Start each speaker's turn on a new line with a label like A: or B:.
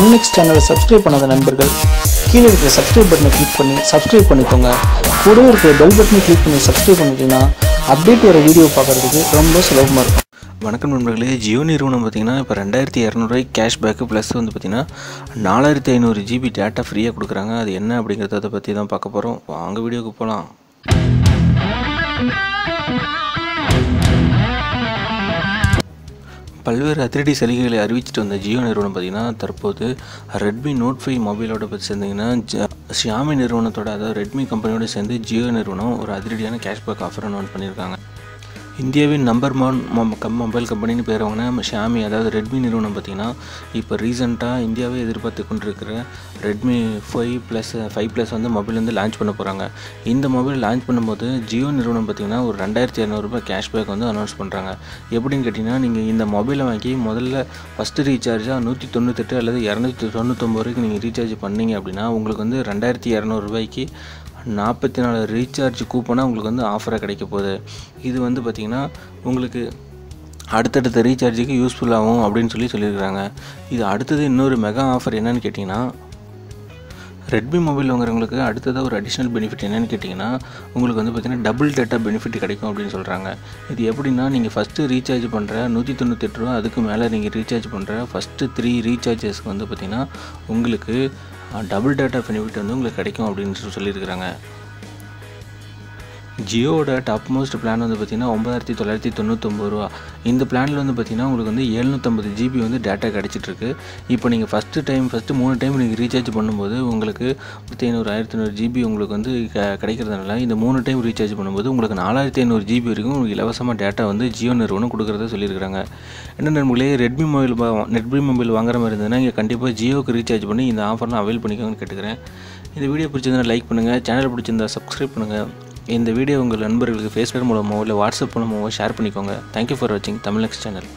A: Tamil next சேனலை subscribe பண்ணாத நண்பர்கள் கீழே இருக்கிற சப்ஸ்கிரைப் பட்டனை கிளிக் பண்ணி சப்ஸ்கிரைப் பண்ணிக்கோங்க. கூடவே இருக்கிற பெல் பட்டனை கிளிக் பண்ணி சப்ஸ்கிரைப் பண்ணிட்டீங்கன்னா அப்டேட் வர வீடியோ பார்க்குறதுக்கு ரொம்ப சுலபமாக இருக்கும்.
B: வணக்கம் நண்பர்களே ஜியோ நிறுவனம் பார்த்தீங்கன்னா இப்போ ரெண்டாயிரத்தி இரநூறுவாய்க்கு கேஷ்பேக்கு ப்ளஸ் வந்து பார்த்தீங்கன்னா நாலாயிரத்தி ஐநூறு ஜிபி டேட்டா ஃப்ரீயாக கொடுக்குறாங்க. அது என்ன அப்படிங்கிறத பற்றி தான் பார்க்க போகிறோம் வாங்க வீடியோக்கு போகலாம் பல்வேறு அதிரடி சலுகைகளை அறிவிச்சிட்டு வந்த ஜியோ நிறுவனம் பார்த்தீங்கன்னா தற்போது ரெட்மி நோட் ஃபைவ் மொபைலோட பற்றி சேர்ந்தீங்கன்னா ஷியாமி நிறுவனத்தோட அதாவது ரெட்மி கம்பெனியோட சேர்ந்து ஜியோ நிறுவனம் ஒரு அதிரடியான கேஷ்பேக் ஆஃபர் அனௌன்ஸ் பண்ணியிருக்காங்க. இந்தியாவின் நம்பர் ஒன் மொபைல் கம்பெனின்னு பேர் ஷாமி அதாவது ரெட்மி நிறுவனம் பார்த்தீங்கன்னா இப்போ ரீசெண்டாக இந்தியாவே எதிர்பார்த்து கொண்டிருக்கிற Redmi five plus five plus வந்து மொபைல் வந்து லான்ச் பண்ண போகிறாங்க இந்த மொபைல் லான்ச் பண்ணும்போது ஜியோ நிறுவனம் பார்த்தீங்கன்னா ஒரு ரெண்டாயிரத்தி இரநூறுபா கேஷ்பேக் வந்து அனௌன்ஸ் பண்ணுறாங்க எப்படின்னு கேட்டிங்கன்னா நீங்கள் இந்த மொபைலை வாங்கி முதல்ல ஃபஸ்ட்டு ரீசார்ஜாக நூற்றி தொண்ணூத்தெட்டு அல்லது இரநூத்தி தொண்ணூத்தொம்பது வரைக்கும் நீங்கள் ரீசார்ஜ் பண்ணீங்க அப்படின்னா உங்களுக்கு வந்து ரெண்டாயிரத்தி இரநூறுபாய்க்கு நாற்பத்தி நாலு ரீசார்ஜ் கூப்பனாக உங்களுக்கு வந்து ஆஃபராக கிடைக்க போகுது. இது வந்து பார்த்திங்கன்னா உங்களுக்கு அடுத்தடுத்த ரீசார்ஜுக்கு யூஸ்ஃபுல்லாகும் அப்படின்னு சொல்லி சொல்லியிருக்கிறாங்க. இது அடுத்தது இன்னொரு மெகா ஆஃபர் என்னன்னு கேட்டிங்கன்னா ரெட்மி மொபைல் வாங்குறவங்களுக்கு அடுத்ததாக ஒரு அடிஷ்னல் பெனிஃபிட் என்னென்னு கேட்டிங்கன்னா உங்களுக்கு வந்து பார்த்திங்கன்னா டபுள் டேட்டா பெனிஃபிட் கிடைக்கும் அப்படின்னு சொல்கிறாங்க இது எப்படின்னா நீங்கள் ஃபஸ்ட்டு ரீசார்ஜ் பண்ணுற நூற்றி தொண்ணூத்தெட்டு ரூபா அதுக்கு மேலே நீங்கள் ரீசார்ஜ் பண்ணுற ஃபஸ்ட்டு த்ரீ ரீசார்ஜஸ்க்கு வந்து பார்த்திங்கன்னா உங்களுக்கு டபுள் டேட்டா பெனிஃபிட் வந்து உங்களுக்கு கிடைக்கும் அப்படின்னு சொல்லி சொல்லியிருக்கிறாங்க. ஜியோட டாப் மோஸ்ட் பிளான் வந்து பார்த்திங்கன்னா ஒன்பதாயிரத்தி தொள்ளாயிரத்தி தொண்ணூத்தொம்பது ரூபா. இந்த பிளானில் வந்து பார்த்திங்கன்னா உங்களுக்கு வந்து எழுநூற்றம்பது ஜிபி வந்து டேட்டா கிடச்சிட்ருக்கு இப்போ நீங்கள் ஃபஸ்ட்டு டைம் ஃபஸ்ட்டு மூணு டைம் நீங்கள் ரீசார்ஜ் பண்ணும்போது உங்களுக்கு பத்து ஐநூறு ஆயிரத்தி ஐநூறு ஜிபி உங்களுக்கு வந்து க- கிடைக்கிறதுனால இந்த மூணு டைம் ரீசார்ஜ் பண்ணும்போது உங்களுக்கு நாலாயிரத்தி ஐநூறு ஜிபி வரைக்கும் உங்களுக்கு இலவசமாக டேட்டா வந்து ஜியோ நிறுவனம் கொடுக்குறத சொல்லியிருக்காங்க என்ன நண்பர்களே ரெட்மி மொபைல் ரெட்மி மொபைல் வாங்குற மாதிரி இருந்ததுன்னா இங்கே கண்டிப்பாக ஜியோக்கு ரீசார்ஜ் பண்ணி இந்த ஆஃபர்லாம் அவைல் பண்ணிக்கோங்கன்னு கேட்டுக்கிறேன். இந்த வீடியோ பிடிச்சிருந்தா லைக் பண்ணுங்கள் சேனல் பிடிச்சிருந்தா சப்ஸ்கிரைப் பண்ணுங்கள் இந்த வீடியோ உங்கள் நண்பர்களுக்கு ஃபேஸ்புக் மூலமோ இல்லை வாட்ஸ்அப் மூலமோ ஷேர் பண்ணிக்கோங்க. தேங்க்யூ ஃபார் வாட்சிங் தமிழ் நெக்ஸ்ட் சேனல்.